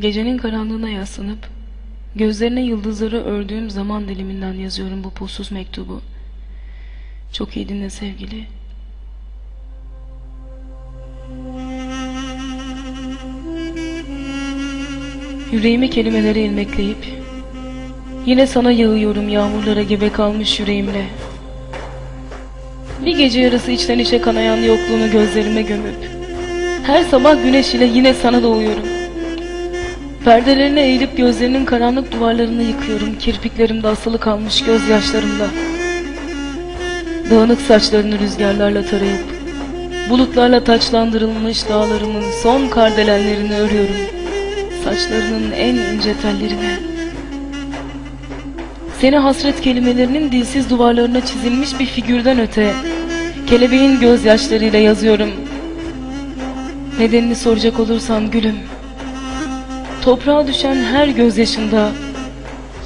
Gecenin karanlığına yaslanıp gözlerine yıldızları ördüğüm zaman diliminden yazıyorum bu pulsuz mektubu. Çok iyi dinle sevgili. Yüreğimi kelimelere ilmekleyip Yine sana yağıyorum yağmurlara gebe kalmış yüreğimle Bir gece yarısı içten içe kanayan yokluğunu gözlerime gömüp Her sabah güneş ile yine sana doğuyorum Perdelerine eğilip gözlerinin karanlık duvarlarını yıkıyorum. Kirpiklerimde asılı kalmış gözyaşlarımla Dağınık saçlarını rüzgarlarla tarayıp Bulutlarla taçlandırılmış dağlarımın son kardelenlerini örüyorum. Saçlarının en ince tellerine Seni hasret kelimelerinin dilsiz duvarlarına çizilmiş bir figürden öte Kelebeğin gözyaşlarıyla yazıyorum. Nedenini soracak olursan gülüm Toprağa düşen her gözyaşında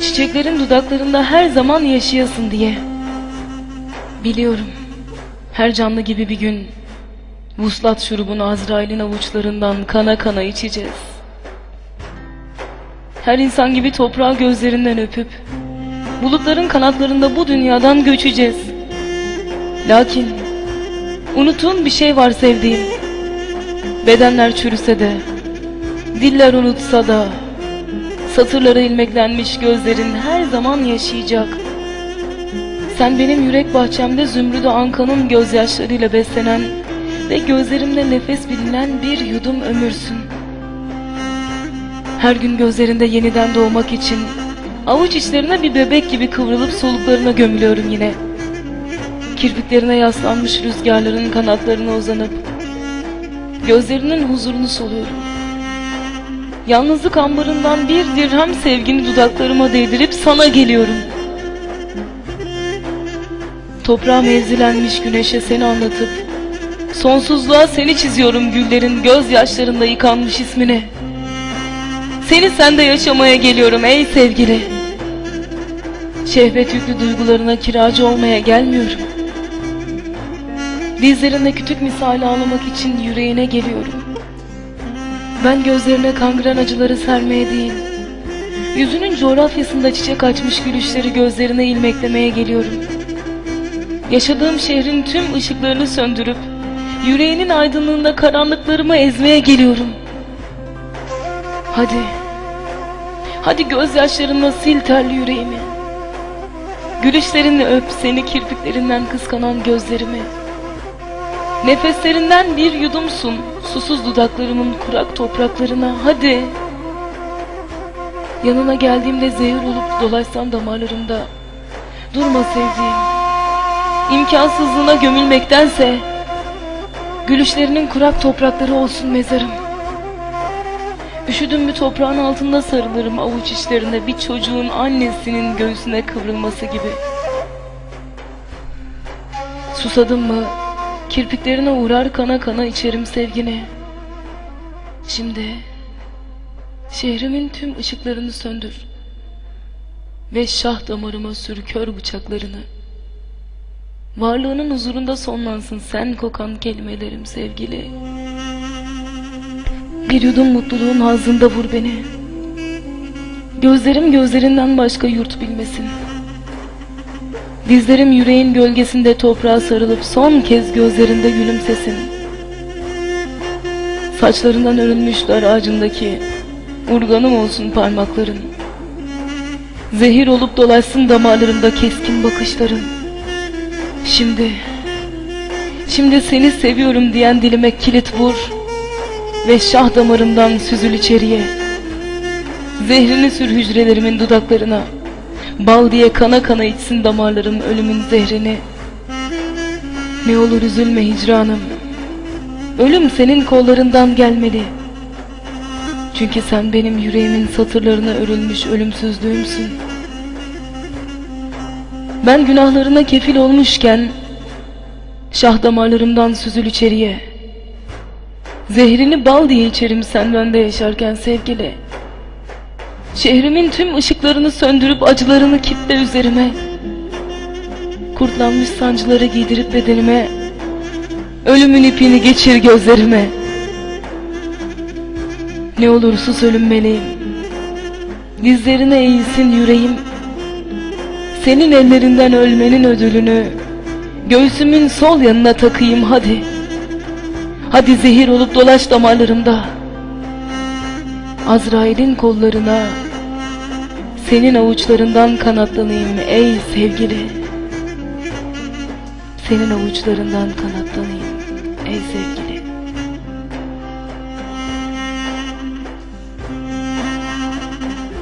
Çiçeklerin dudaklarında her zaman yaşayasın diye. Biliyorum Her canlı gibi bir gün Vuslat şurubunu Azrail'in avuçlarından kana kana içeceğiz. Her insan gibi toprağı gözlerinden öpüp Bulutların kanatlarında bu dünyadan göçeceğiz. Lakin Unuttuğun bir şey var sevdiğim. Bedenler çürüse de Diller unutsa da Satırlara ilmeklenmiş gözlerin her zaman yaşayacak. Sen benim yürek bahçemde zümrüdü ankanın gözyaşlarıyla beslenen Ve gözlerimde nefes bilinen bir yudum ömürsün. Her gün gözlerinde yeniden doğmak için Avuç içlerine bir bebek gibi kıvrılıp soluklarına gömülüyorum yine. Kirpiklerine yaslanmış rüzgarların kanatlarına uzanıp Gözlerinin huzurunu soluyorum Yalnızlık ambarından bir dirhem sevgini dudaklarıma değdirip sana geliyorum. Toprağa mevzilenmiş güneşe seni anlatıp Sonsuzluğa seni çiziyorum güllerin gözyaşlarında yıkanmış ismini. Seni sende yaşamaya geliyorum ey sevgili. Şehvet yüklü duygularına kiracı olmaya gelmiyorum. Dizlerinde kütük misali ağlamak için yüreğine geliyorum. Ben gözlerine kangren acıları sermeye değil, yüzünün coğrafyasında çiçek açmış gülüşleri gözlerine ilmeklemeye geliyorum. Yaşadığım şehrin tüm ışıklarını söndürüp, yüreğinin aydınlığında karanlıklarımı ezmeye geliyorum. Hadi, hadi gözyaşlarınla sil terli yüreğimi. Gülüşlerinle öp seni kirpiklerinden kıskanan gözlerimi. Nefeslerinden bir yudumsun susuz dudaklarımın kurak topraklarına hadi. Yanına geldiğimde zehir olup dolaşsan damarlarımda. Durma sevdiğim. İmkansızlığına gömülmektense gülüşlerinin kurak toprakları olsun mezarım. Üşüdüm bir toprağın altında sarılırım avuç içlerinde bir çocuğun annesinin göğsüne kıvrılması gibi. Susadım mı Kirpiklerine uğrar kana kana içerim sevgini. Şimdi şehrimin tüm ışıklarını söndür ve şah damarıma sür kör bıçaklarını. Varlığının huzurunda sonlansın sen kokan kelimelerim sevgili. Bir yudum mutluluğun hazında vur beni. Gözlerim gözlerinden başka yurt bilmesin. Dizlerim yüreğin gölgesinde toprağa sarılıp son kez gözlerinde gülümsesin. Saçlarından örülmüş dar ağacındaki urganım olsun parmakların. Zehir olup dolaşsın damarlarımda keskin bakışların. Şimdi, şimdi seni seviyorum diyen dilime kilit vur ve şah damarımdan süzül içeriye. Zehrini sür hücrelerimin dudaklarına. Bal diye kana kana içsin damarlarım ölümün zehrini. Ne olur üzülme hicranım. Ölüm senin kollarından gelmeli. Çünkü sen benim yüreğimin satırlarına örülmüş ölümsüzlüğümsün. Ben günahlarına kefil olmuşken şah damarlarımdan süzül içeriye. Zehrini bal diye içerim sen bende yaşarken sevgili. Şehrimin tüm ışıklarını söndürüp acılarını kitle üzerime. Kurtlanmış sancıları giydirip bedenime. Ölümün ipini geçir gözlerime. Ne olur sus ölüm meleğim. Dizlerine eğilsin yüreğim. Senin ellerinden ölmenin ödülünü göğsümün sol yanına takayım hadi. Hadi zehir olup dolaş damarlarımda. Azrail'in kollarına senin avuçlarından kanatlanayım ey sevgili. Senin avuçlarından kanatlanayım ey sevgili.